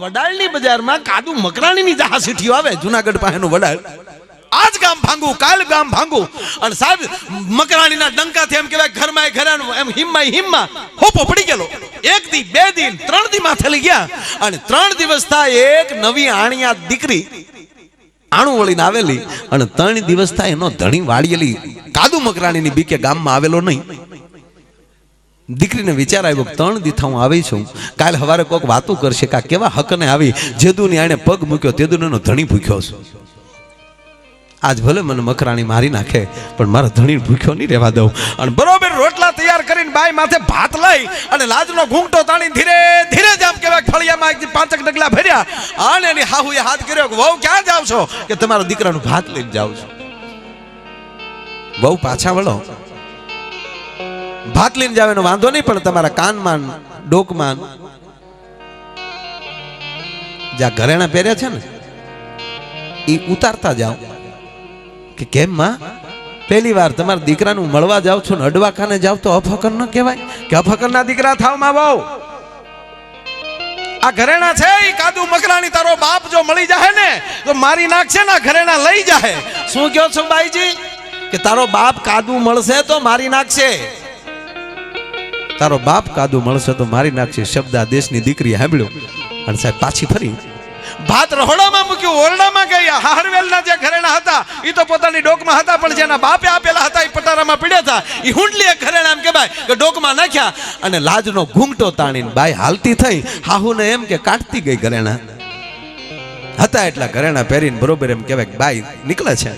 વડાળની બજારમાં કાદુ મકરાણીની જહા સીઠીઓ આવે, જુનાગઢ પાસેનું વડાળ. આજ ગામ ભાંગું, કાલ ગામ ભાંગું. અને સાહેબ, મકરાણીના ડંકાથી એમ કહેવાય ઘરમાં ઘરાનું એમ હિમમાં હિમમાં હોપો પડી ગયેલો. એક દી, બે દિન ત્રણ દી માથે લઈ ગયા. અને ત્રણ દિવસ થાય એક નવી આણિયા દીકરી આણું વળીને આવેલી. અને ત્રણ દિવસ થાય એનો ધણી વાળીએલી કાદુ મકરાણીની બીકે ગામમાં આવેલો નહીં. દીકરીને વિચાર આવ્યો, ત્રણ દીથા હું આવી છું કાલ સવારે કોક વાતું કરશે કા કેવા હકને આવી. જેદુની આણે પગ મૂક્યો તેદુનો ધણી ભૂખ્યો છું. આજ ભલે મને મકરાણી મારી નાખે, પણ મારા ધણી ભૂખ્યો નહીં રહેવા દઉં. અને બરોબર રોટલા તૈયાર કરીને બાઈ માથે ભાત લઈ અને લાજનો ઘૂંટો તાણી ધીરે ધીરે જ આમ કેવા ફળિયામાં પાંચક ડગલા ભર્યા. અને એની હાહુએ હાથ કર્યો કે, વહુ, ક્યાં જાવ છો? કે, તમારા દીકરાનું ભાત લઈને જાઉં છું. વહુ પાછા વળો. ભાત લઈને જાવ, એનો વાંધો નહીં, પણ તમારા કાનમાં, ડોકમાં, જ્યાં ઘરેણા પહેર્યા છે ને એ ઉતારતા જાઓ. કે કેમ, માં? પહેલી વાર તમારા દીકરાનું મળવા જાવ છો ને અડવા ખાને જાવ તો અફકર ન કહેવાય? કે અફકરના દીકરા થાવ, માં બહુ? આ ઘરેણા છે એ કાદુ મકરાણી, તારો બાપ જો મળી જાય ને, તો મારી નાખશે ને ઘરેણા લઈ જાય શું કહો છો, બાઈજી? કે તારો બાપ કાદુ મળશે તો મારી નાખશે? તારો બાપ કાદુ મળશે તો મારી નાખશે, શબ્દ આ દેશની દીકરી સાંભળ્યો. અને સાહેબ પાછી ફરી. ભાત રહોડામાં મૂક્યું, ઓરડામાં ગયા. હારવેલના જે ઘરેણા હતા એ તો પોતાની ડોકમાં હતા, પણ જેના બાપે આપેલા હતા એ પટારામાં પીડ્યા હતા. એ હુંડલીએ ઘરેણા એમ કે ભાઈ, કે ડોકમાં નાખ્યા અને લાજનો ઘૂંઘટો તાણીને બાઈ હાલતી થઈ. હાહુને એમ કે કાઢતી ગઈ ઘરેણા. હતા એટલા ઘરેણા પહેરીને બરોબર એમ કહેવાય બાઈ નીકળે છે.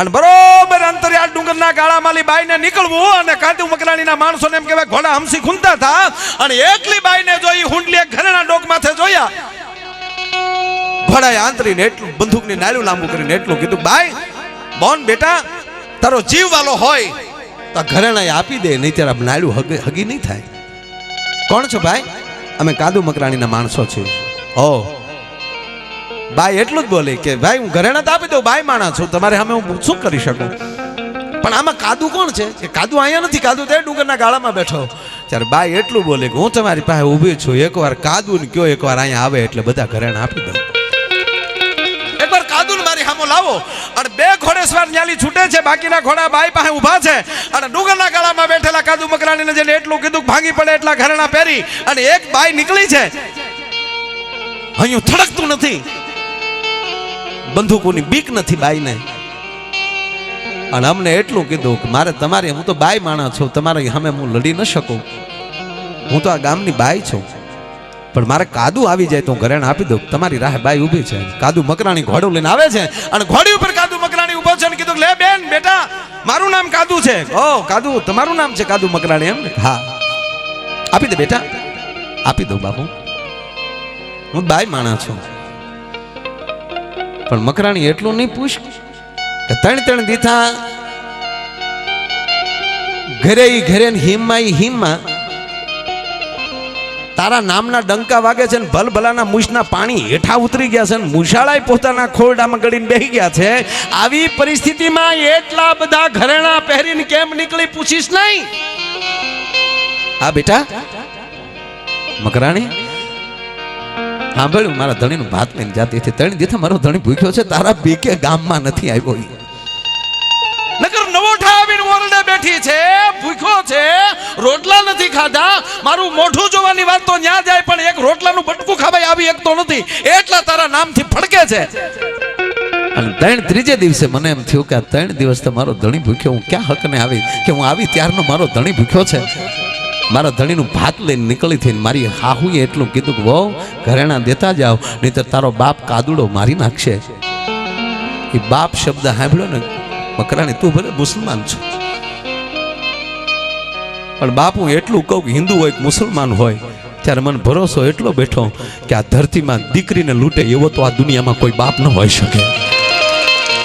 અને બરોબર અંતરિયાળ ડુંગરના ગાળામાંથી બાઈને નીકળવું અને કાંતુ મકરાણીના માણસોને એમ કહેવાય, ઘોડા હમસી ખૂંદતા હતા. અને એકલી બાઈને જોઈ હુંડલીએ ઘરેણા ડોક માથે જોયા. ઘોડાએ આંતરીને એટલું બંદૂકની નાળું લાંબુ કરીને એટલું કીધું, બાઈ, બોન બેટા, તારો જીવ વાલો હોય તો ઘરેણા આપી દે, નહીં ત્યારે નાળું હગી નહીં થાય. કોણ છો ભાઈ? અમે કાદુ મકરાણીના માણસો છીએ. ઓ બાઈ એટલું જ બોલે કે, ભાઈ, હું ઘરેણા તો આપી દઉં, બાઈ માણા છું. તમારે અમે હું શું કરી શકું? પણ આમાં કાદુ કોણ છે? કે કાદુ અહીંયા નથી, કાદુ તે ડુંગરના ગાળામાં બેઠો. ત્યારે બાઈ એટલું બોલે કે, હું તમારી પાસે ઊભી છું. એકવાર કાદુ ને કયો, એકવાર અહીંયા આવે એટલે બધા ઘરેણા આપી દઉં. એકવાર કાદુ મારી સામો લાવો. અને બે ઘોડેસવાર ન્યાલી છૂટે છે, બાકીના ઘોડા બાઈ પાસે ઊભા છે. અને ડુંગરના ગાળામાં બેઠેલા કાદુ મકરાણીને જેને એટલું કીધું ભાંગી પડે એટલા ઘરેણા પહેરી અને એક બાઈ નીકળી છે. અહીંયા થડકતું નથી. બંદૂકોની બીક નથી બાઈને. અને અમને એટલું કીધું કે મારે તમારે, હું તો બાઈ માણસ છું, તમારે સામે હું લડી ન શકું. હું તો આ ગામની બાઈ છું. પણ મારે કાદુ આવી જાય તો હું ઘરેણ આપી દઉં. તમારી રાહે બાઈ ઊભી છે. કાદુ મકરાણી ઘોડું લઈને આવે છે. અને ઘોડી ઉપર કાદુ મકરાણી ઊભો છે અને કીધું લે બેન, બેટા, મારું નામ કાદુ છે. ઓ, કાદુ, તમારું નામ છે કાદુ મકરાણી એમ હા. આપી દે બેટા. આપી દઉં બાપુ. હું બાઈ માણસ છું. પણ મકરાણી એટલું નહીં પૂછ કે ત્રણ ત્રણ દીથા ઘરે ઘરે હિમમાં હિમમાં તારા નામના ડંકા વાગે છે ને ભલભલાના મૂછના પાણી હેઠા ઉતરી ગયા છે ને મૂછાળાય પોતાના ખોરડામાં ગળીને બેહી ગયા છે. આવી પરિસ્થિતિમાં એટલા બધા ઘરેણા પહેરીને કેમ નીકળી પૂછીશ નહીં? હા બેટા? મકરાણી? સાંભળ્યું? મારા ધણીનું ભાત લઈને જાતી હતી. ત્રણ દીથા મારો ધણી ભૂખ્યો છે તારા બીકે ગામમાં નથી આવ્યો. નકર નવોઠા આવીને ઓરડે બેઠી છે ભૂખ્યો છે રોટલા નથી ખાધા. મારું મોઢું જોવાની વાત તો ન્યા જાય પણ એક રોટલાનું બટકું ખાવાય આવી એક તો નથી. એટલા તારા નામથી ફડકે છે. અને ત્રણ ત્રીજે દિવસે મને એમ થયું કે ત્રણ દિવસ તો મારો ધણી ભૂખ્યો હું ક્યાં હકને આવી? કે હું આવી ત્યારનો મારો ધણી ભૂખ્યો છે? મારા ધણીનું ભાત લઈને નીકળી થઈને મારી હાહુએ એટલું કીધું કે, વહુ, ઘરેણા દેતા જાઓ, નહીતર તારો બાપ કાદુડો મારી નાખશે. એ બાપ શબ્દ સાંભળ્યો ને, મકરાણી, તું ભલે મુસલમાન છો. પણ બાપ, હું એટલું કહું કે હિન્દુ હોય કે મુસલમાન હોય, ત્યારે મને ભરોસો એટલો બેઠો કે આ ધરતીમાં દીકરીને લૂંટે એવો તો આ દુનિયામાં કોઈ બાપ ન હોઈ શકે.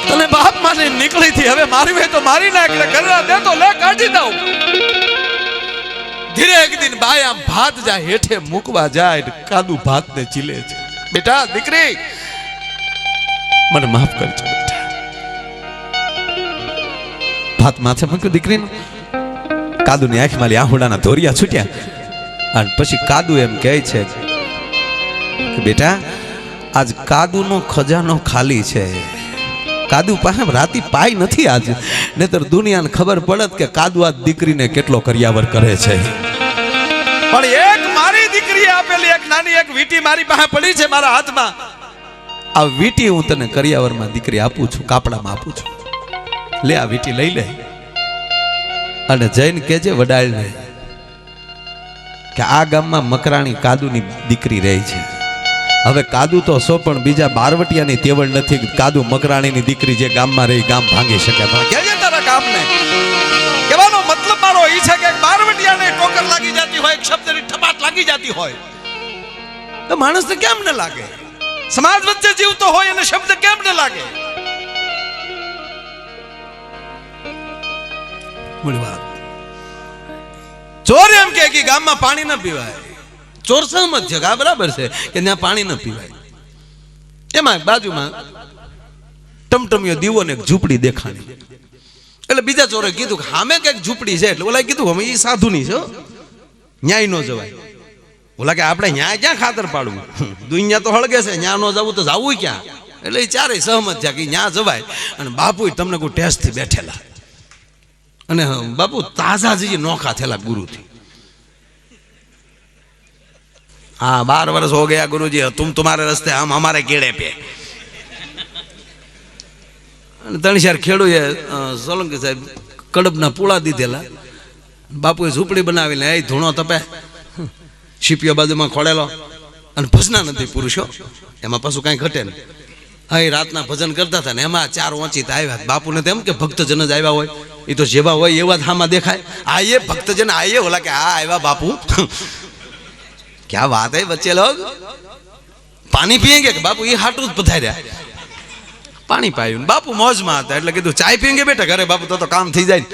તને બાપ માને નીકળી હવે મારી હોય તો મારી નાખ એટલે ઘરેણા દે તો લે, કાઢી દઉં. ધીરે એક દિન ભાઈ આમ ભાત જાય હેઠે મૂકવા જાય કાદુ ભાત ને ચીલે છે. બેટા, દીકરી, મને માફ કરજો ભાત માથે મૂક્યો દીકરીને? કાદુની આંખમાં લી આહુડાના ધોરિયા છૂટ્યા. અને પછી કાદુ એમ કહે છે બેટા, આજ કાદુનો ખજાનો ખાલી છે. કાદુ પાસે રાતી પાય નથી આજ. નહીતર દુનિયાને ખબર પડત કે કાદુ આ દીકરીને કેટલો કરિયાવર કરે છે. પણ એક મારી દીકરીએ આપેલી એક નાની એક વીટી મારી પાસે પડી છે મારા હાથમાં. આ વીટી હું તને કરિયાવરમાં દીકરી આપું છું, કાપડામાં આપું છું. લે, આ વીટી લઈ લે. અને જૈન કેજે વડાળને કે આ ગામમાં મકરાણી કાદુની દીકરી રહે છે. હવે કાદુ તો સો, પણ બીજા બારવટિયાની તેવડ નથી. કાદુ મકરાણીની દીકરી જે ગામમાં રહી, ગામ ભાંગી શકે. પણ લાગી એક શબ્દની ઠપાટ લાગી જતી હોય. તો માણસને કેમ ન લાગે? સમાજ વચ્ચે જીવતો હોય અને શબ્દ કેમ ન લાગે? ચોર એમ કે ગામમાં પાણી ન પીવાય. ચોર સહમત છે આ બરાબર છે કે ત્યાં પાણી ન પીવાય. એમાં બાજુમાં ટમટમિયો દીવો ને ઝૂંપડી દેખાણી. એટલે બીજા ચોરે કીધું કે સામે કંઈક ઝૂંપડી છે એટલે ઓલા કીધું અમે એ સાધુની છે. ન્યાય નો જવાય. ઓલા કે આપણે ન્યાય ક્યાં ખાતર પાડવું? દુનિયા તો હળગે છે ન્યા ન જવું તો જવું ક્યાં? એટલે એ ચારેય સહમત થયા કે ન્યા જવાય. અને બાપુ તમને કોઈ ટેસ્ટથી બેઠેલા. અને બાપુ તાજા જઈએ નોખા થયેલા ગુરુથી. હા, બાર વર્ષ હો ગયા ગુરુજી તું તમારે રસ્તે આમ અમારે કેળે પે. અને તણીશાર ખેડૂએ સોલંકી સાહેબ કડબના પૂળા દીધેલા. બાપુએ ઝૂંપડી બનાવી લે ધૂણો તપે. શીપીઓ બાજુમાં ખોળેલો. અને ભજના નથી પુરુષો, એમાં પાછું કાંઈ ઘટે ને હા રાતના ભજન કરતા હતા ને, એમાં ચાર ઓંચિત આવ્યા. બાપુને તેમ કે ભક્તજન જ આવ્યા હોય. એ તો જેવા હોય, એવા જ હામાં દેખાય. આયે ભક્તજન આયે ઓલા કે આ આવ્યા બાપુ. ક્યાં વાત હે વચ્ચે લોગ? પાણી પીએંગે કે બાપુ? એ હાટું જ પધાર્યા. પાણી પાયું બાપુ મોજમાં હતા, એટલે કીધું, ચાય પીએંગે બેટા? ઘરે બાપુ તો કામ થઈ જાય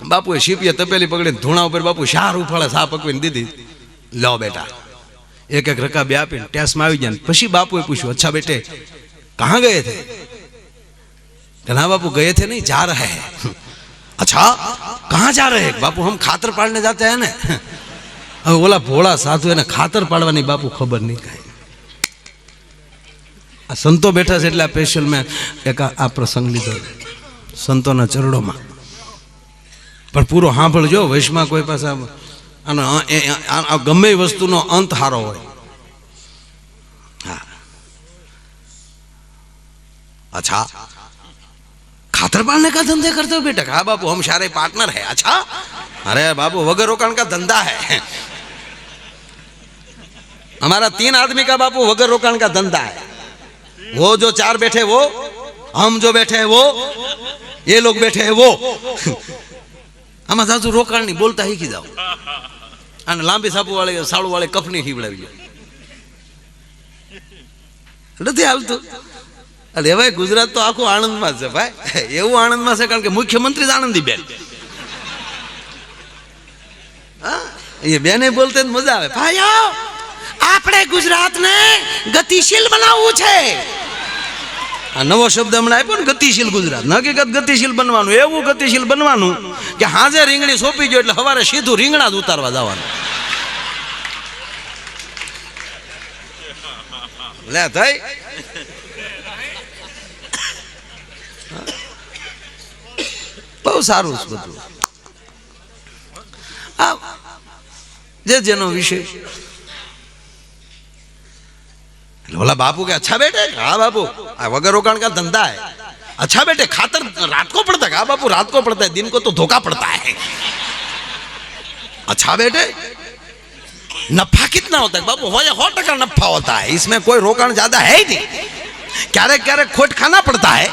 બાપુએ શીપીએ તપેલી પકડીને ધૂણા ઉપર બાપુ શાર ઉફાળે સા પકવીને દીધી. લો બેટા. એક એક રકા બે આપીને ટેસ્ટમાં આવી જાય પછી બાપુએ પૂછ્યું, અચ્છા બેટે, કહા ગયે થે ઘણા બાપુ, ગયે થે નહીં, જા રહે. અચ્છા, કહા જા રહે? બાપુ, હમ ખાતર પાડને જાતે હે ને? હવે ઓલા ભોળા સાધુ એને ખાતર પાડવાની બાપુ ખબર નહીં કાંઈ. આ સંતો બેઠા છે એટલે આ સ્પેશિયલ મેં એક આ પ્રસંગ લીધો. સંતોના ચરણોમાં. પણ પૂરો સાંભળજો વૈશમાં કોઈ પાસે આમ- આનો અ- એ- આ- આ ગમે એ વસ્તુનો અંત હારો હોય હા अच्छा खातर पालने का धंधे करते हो बेटा हाँ बाबू हम सारे पार्टनर है अच्छा अरे बाबू वगैरह रोकण का धंधा है हमारा तीन आदमी का बापू वगर रोकाण का धंधा है वो जो चार बैठे वो हम जो बैठे हैं वो ये लोग बैठे हैं वो આમાં સાસુ રોકાણ નહીં બોલતા શીખી જાઓ. અને લાંબી સાપુ વાળે, સાળુ વાળે કફની હીવડાવી નથી હાલતું. અરે હવે ગુજરાત તો આખું આણંદમાં છે ભાઈ. એવું આણંદમાં છે કારણ કે મુખ્યમંત્રી જ આનંદી બેન એ બેને બોલતે મજા આવે. ભાઈઓ, આપણે ગુજરાતને ગતિશીલ બનાવવું છે. આ નવો શબ્દ હમણાં આપ્યો ને, ગતિશીલ ગુજરાત. હકીકત ગતિશીલ બનવાનું, એવું ગતિશીલ બનવાનું કે હાજે રીંગણી સોંપી ગયો એટલે સવારે સીધું રીંગણા જ ઉતારવા જવાનું. લે થઈ. બહુ સારું છે બધું. આ, જે જેનો વિષય. बोला, बापू के अच्छा बेटे हाँ? बापू। वगर रोकाण का धंधा है। अच्छा बेटे, खातर रात को पड़ता है? हाँ बापू, रात को पड़ता है। दिन को तो धोखा पड़ता है। अच्छा बेटे, नफा कितना होता है? बापू हो टका नफा होता है। इसमें कोई रोकाण ज़्यादा है ही नहीं। क्यारे क्यारे खोट खाना पड़ता है।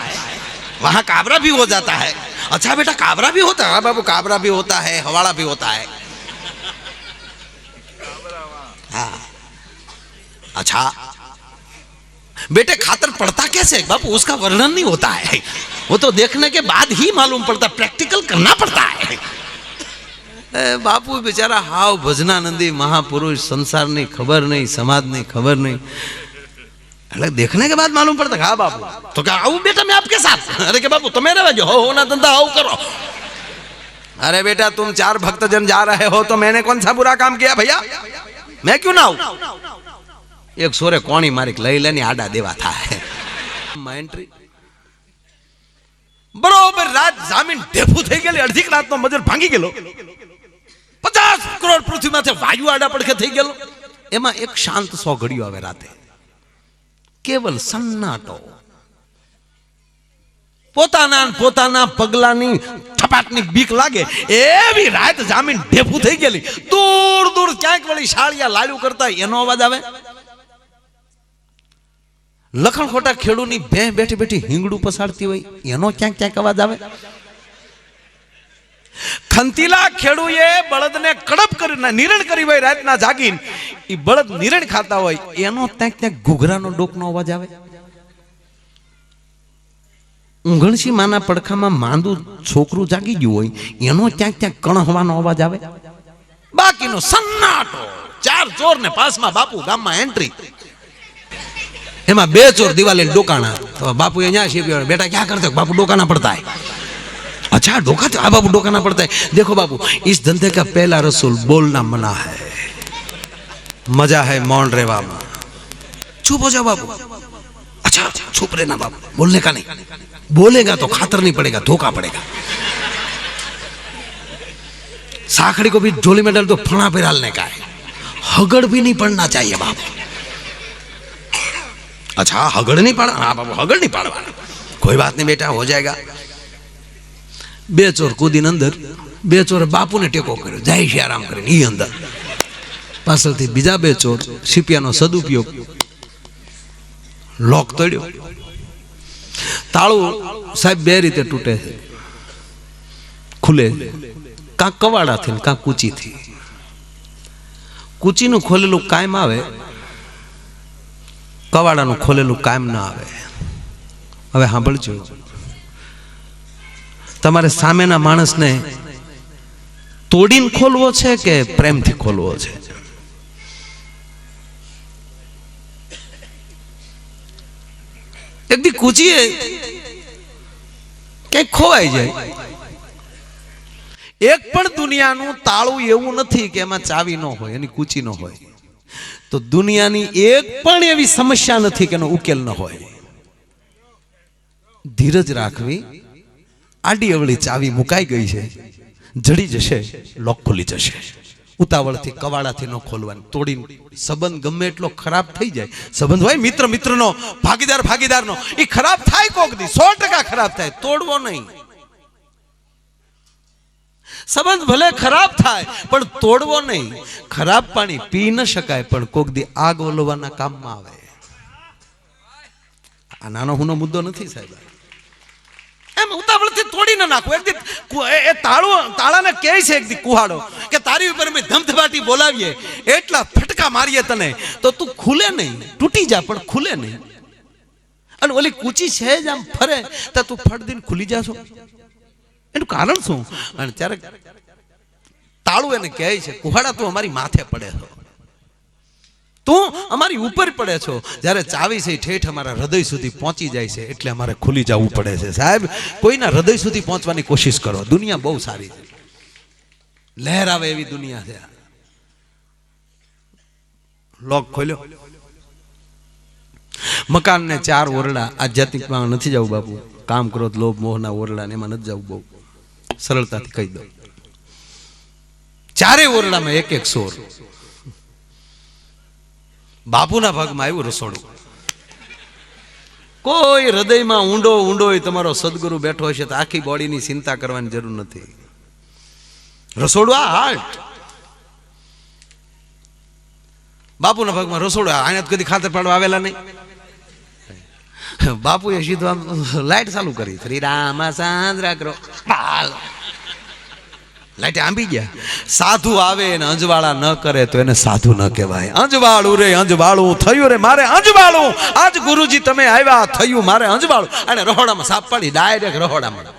वहाँ काबरा भी हो जाता है। अच्छा बेटा, काबरा भी होता है? हाँ बाबू काबरा भी होता है, हवाड़ा भी होता है। हाँ। अच्छा बेटे खातर पढ़ता कैसे? बाप उसका वर्णन नहीं होता है। वो तो देखने के बाद ही मालूम पड़ता प्रैक्टिकल करना पड़ता है। बापू बेचारा हाव भजनानंदी महापुरुष संसार नहीं खबर नहीं समाज नहीं खबर नहीं। देखने के बाद मालूम पड़ता हाँ बापू। तो क्या आऊ बेटा मैं आपके साथ? अरे के बापू तुम्हें रहे हो होना धंधा आओ करो। अरे बेटा तुम चार भक्तजन जा रहे हो तो मैंने कौन सा बुरा काम किया भैया? मैं क्यों ना आऊ? એક સોરે કોણી મારી લઈ લેની આડા દેવા થાય. એન્ટ્રી બરોબર, રાત જામીન ઢેફું થઈ ગયેલી, અડધી રાતનો મજર ભાંગી ગયેલો. પચાસ કરોડ પૃથ્વીમાંથી વાયુ આડા પડખે થઈ ગયેલો. એમાં એક શાંત સો ઘડિયો આવે રાતે. કેવલ સન્નાટો. પોતાના પોતાના પગલાની થપાટની બીક લાગે. એવી રાત જામીન ઢેફું થઈ ગયેલી. દૂર દૂર ક્યાંક વળી શાળિયા લાડુ કરતા એનો અવાજ આવે. લખણ ખોટા ખેડૂની બે બેઠી બેઠી હિંગડું પસાડતી હોય, એનો ક્યાંક ક્યાંક અવાજ આવે. ખંતીલા ખેડૂએ બળદને કડપ કરીને નિરણ કરી હોય રાતના જાગીને. એ બળદ નિરણ ખાતા હોય, એનો ક્યાંક ક્યાંક ઘૂઘરાનો ડોકનો અવાજ આવે. ઊંઘણસી માના પડખામાં માંદું છોકરું જાગી ગયું હોય, એનો ક્યાંક ક્યાંક કણહવાનો અવાજ આવે. બાકીનો સન્નાટો, ચાર ચોર ને પાસમાં બાપુ ગામમાં એન્ટ્રી એમાં બે ચોર દિવાલે ડોકાણા. તો બાપુ એ ન્યા શીખ્યો બેટા, ક્યાં કરતો બાપુ ડોકાના પડતા अच्छा ढोका था पड़ता है देखो बापू इस धंधे का पहला रसूल बोलना मना है मज़ा है मौन रेवा में चुप हो जाओ बाबू अच्छा चुप रहना बाबू बोलने का नहीं बोलेगा तो खातर नहीं पड़ेगा धोखा पड़ेगा साखड़ी को भी झोली में डाल दो फणा पे डालने का है हगड़ भी नहीं पड़ना चाहिए बाबू अच्छा हगड़ नहीं पड़ा हाँ बाबू हगड़ नहीं पड़वाना कोई बात नहीं बेटा हो जाएगा બે ચોર કૂદીને અંદર બે ચોરે બાપુને ટેકો કર્યો જય સિયારામ કરીને ઈ અંદર પાછળથી બીજા બે ચોર સિપિયાનો સદુપયોગ લોક તોડ્યો તાળું સાહેબ બે રીતે તૂટે છે ખુલે કાં કવાડાથી ને કાં કૂચીથી કૂચીનું ખોલેલું કાયમ આવે કવાડાનું ખોલેલું કાયમ ના આવે. હવે સાંભળજો. તમારે સામેના માણસને તોડીને ખોલવો છે કે પ્રેમથી ખોલવો છે? એક દી કૂચીએ ક્યાંક ખોવાઈ જાય. એક પણ દુનિયાનું તાળું એવું નથી કે એમાં ચાવી ન હોય, એની કૂચી ન હોય. તો દુનિયાની એક પણ એવી સમસ્યા નથી કે એનો ઉકેલ ન હોય. ધીરજ રાખવી. આડી અવળી ચાવી મુકાઈ ગઈ છે. જડી જશે, લોક ખુલી જશે. ઉતાવળથી, કવાડાથી ન ખોલવાની. તોડી સંબંધ ગમે એટલો ખરાબ થઈ જાય. સંબંધ હોય મિત્ર મિત્રનો ભાગીદાર ભાગીદારનો એ ખરાબ થાય કોક દી. સો ટકા ખરાબ થાય. તોડવો નહીં. સંબંધ ભલે ખરાબ થાય, પણ તોડવો નહીં. ખરાબ પાણી પી ન શકાય, પણ કોક દી આગ ઓલવાના કામમાં આવે. આ નાનો હુનો મુદ્દો નથી સાહેબ. એમ ઉતાવળથી તોડી ન નાખો. એક એ- તાળો તાળાને કહે છે એક કુહાડો કે, તારી ઉપર અમે ધમધમાટી બોલાવીએ. એટલા ફટકા મારીએ તને. તો તું ખુલે નહીં. તૂટી જા, પણ ખુલે નહીં. અને ઓલી કૂચી છે જ આમ ફરે, તો તું ફટ દિન ખુલી જાશો. એનું કારણ શું? અને ત્યારે તાળું એને કહે છે, કુહાડા, તું અમારી માથે પડે છો. તું અમારી ઉપર પડે છો. જ્યારે ચાવી છે ઠેઠ અમારા હૃદય સુધી પહોંચી જાય છે, એટલે અમારે ખુલી જવું પડે છે. સાહેબ, કોઈના હૃદય સુધી પહોંચવાની કોશિશ કરો. દુનિયા બહુ સારી છે. લહેર આવે એવી દુનિયા છે. લોક ખોલ્યો. મકાનને ચાર ઓરડા. આધ્યાત્મિકમાં નથી જવું બાપુ. કામ ક્રોધ લોભ, મોહના ઓરડા ને એમાં નથી જવું બહુ. સરળતાથી કહી દઉં. ચારે ઓરડામાં એક એક સોર. બાપુના ભાગમાં આવ્યું રસોડું. કોઈ હૃદયમાં ઊંડો ઊંડો તમારો સદગુરુ બેઠો હશે તો આખી બોડીની ચિંતા કરવાની જરૂર નથી. રસોડું આ હાર્ટ. બાપુના ભાગમાં રસોડું આને કદી ખાતર પાડવા આવેલા નહીં. બાપુએ સીધું આમ લાઈટ ચાલુ કરી શ્રી રામ સાંદ્રા કરો પાલ લાઈટ આંબી ગયા સાધુ આવે ને અંજવાળા ન કરે તો એને સાધુ ન કહેવાય અંજવાળું રે અંજવાળું થયું રે મારે અંજવાળું આજ ગુરુજી તમે આવ્યા થયું મારે અંજવાળું અને રહોડામાં સાપ પાડી ડાયરેક્ટ રહોડામાં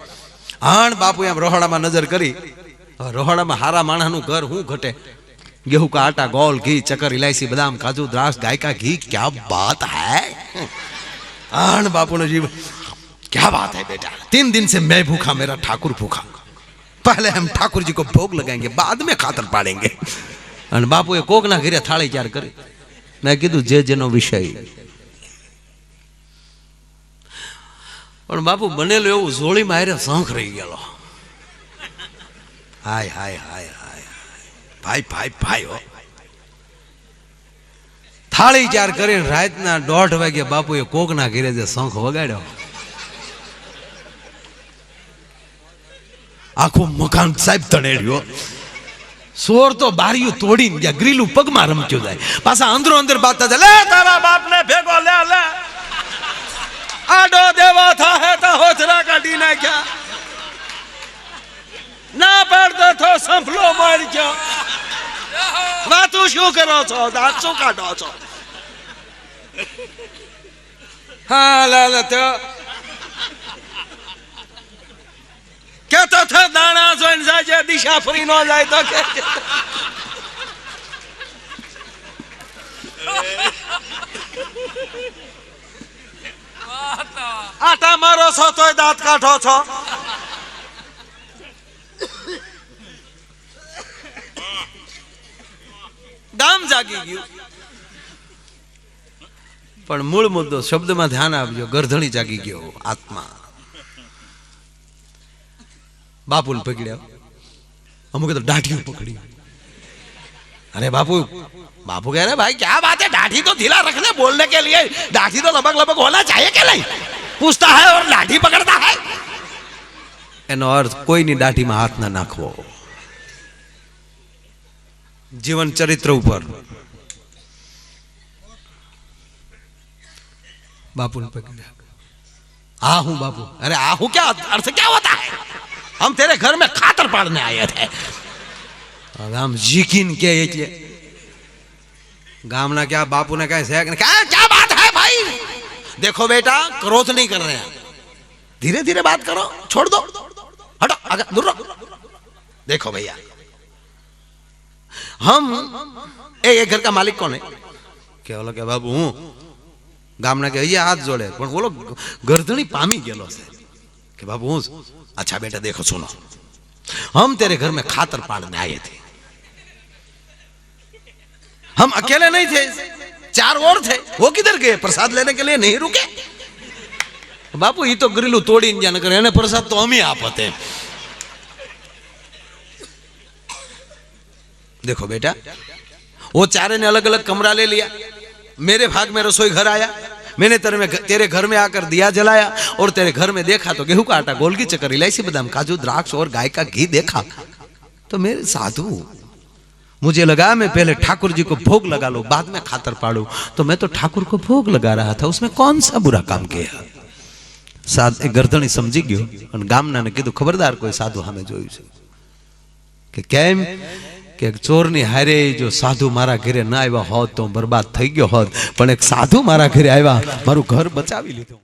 હાણ બાપુ એમ રહોડામાં નજર કરી હવે રહોડામાં હારા માણસનું ઘર હું ઘટે गेहूं का आटा गोल घी चक्कर इलायची बादाम काजू द्राक्ष गाय का घी क्या बात है आन बापू ने जीव क्या बात है बेटा तीन दिन से मैं भूखा मेरा ठाकुर भूखा पहले हम ठाकुर जी को भोग लगाएंगे बाद में खातर पाड़ेंगे અને બાપુએ કોકના ઘરે થાળી ચાર કરી મેં કીધું જે જેનો વિષય પણ બાપુ બનેલું એવું જોળી મારે શંખ રહી ગયેલો હાય હાય હાય હાય ભાઈ ભાઈ ભાઈ હો થાળી ચાર કરીને રાતના દોઢ વાગે બાપુએ કોકના ઘેરે જે શંખ વગાડ્યો. આખું મકાન સાહેબ તણેડ્યો. સોર તો બારીયું તોડીને ગયા ગ્રીલું પગમાં રમચ્યું જાય. પાછા અંદરો અંદર બાતા જાય, લે તારા બાપને ભેગો લે લે. આડો દેવા થાહે તો હોજરા કાઢી નાખ્યા. ના પાડતો તો સંભલો મારી ગયો. વાતું શું કરો છો? દાંત શું કાઢો છો? હા કેતો થે, દાણા દિશા ફરી નો જાય તો કે. આટા મારો છો, તોય દાંત કાઢો છો. ગામ જાગી ગયું. પણ મૂળ મુદ્દો શબ્દમાં ધ્યાન આપજો ગરધણી જાગી ગયો આત્મા બાપુને પકડ્યા અમુક તો દાઢીઓ પકડી अरे बापू बापू कह रहे भाई क्या बात है डाठी तो ढीला रखने बोलने के लिए डाठी तो लगभग लगभग होना चाहिए कि नहीं पूछता है और लाठी पकड़ता है એનો અર્થ કોઈની દાઢીમાં હાથ ના નાખવો જીવન ચરિત્ર ઉપર बापू ने पकड़ा हाँ हूँ बापू अरे आ हूँ क्या अर्थ क्या होता है हम तेरे घर में खातर पाड़ने आए थे હવે આમ જીકીન કે એટલે ગામના क्या बापू ने कहा है क्या क्या बात है भाई देखो बेटा क्रोध नहीं कर रहे हैं धीरे धीरे बात करो छोड़ दो हटो आगे दूर रहो देखो भैया हम ए ये घर का मालिक कौन है કે ઓલો કે બાબુ હું ગામના કે અહીંયા હાથ જોડે પણ બોલો ગરદણી પામી ગયેલો છે કે બાબુ હું છું. अच्छा बेटा देखो सुनो हम तेरे घर में खातर पाड़ने आए थे हम अकेले नहीं थे चार और थे वो किधर गए प्रसाद लेने के लिए नहीं रुके बापू ये तो ग्रिलू तोड़ी इंडिया न करे प्रसाद तो हम ही आप होते देखो बेटा वो चारे ने अलग अलग कमरा ले लिया मेरे भाग में रसोई घर आया मैंने तेरे में तेरे घर में आकर दिया जलाया और तेरे घर में देखा तो गेहूं का आटा गोलकी चक्कर इलायची बादाम काजू द्राक्ष और गाय का घी देखा तो मेरे साधु मुझे लगा मैं पहले ठाकुर जी को भोग लगा लो बाद में खातर पाड़ू तो मैं तो ठाकुर को भोग लगा रहा था उसमें कौन सा बुरा काम किया સાદ એ ગરદણી સમજી ગયો અને ગામનાને કીધું ખબરદાર કોઈ સાધુ સામે જોયું છે કે કેમ કે ચોરની હારે જો સાધુ મારા ઘરે ના આવ્યા હોત તો બરબાદ થઈ ગયો હોત. પણ એક સાધુ મારા ઘરે આવ્યા, મારું ઘર બચાવી લીધું.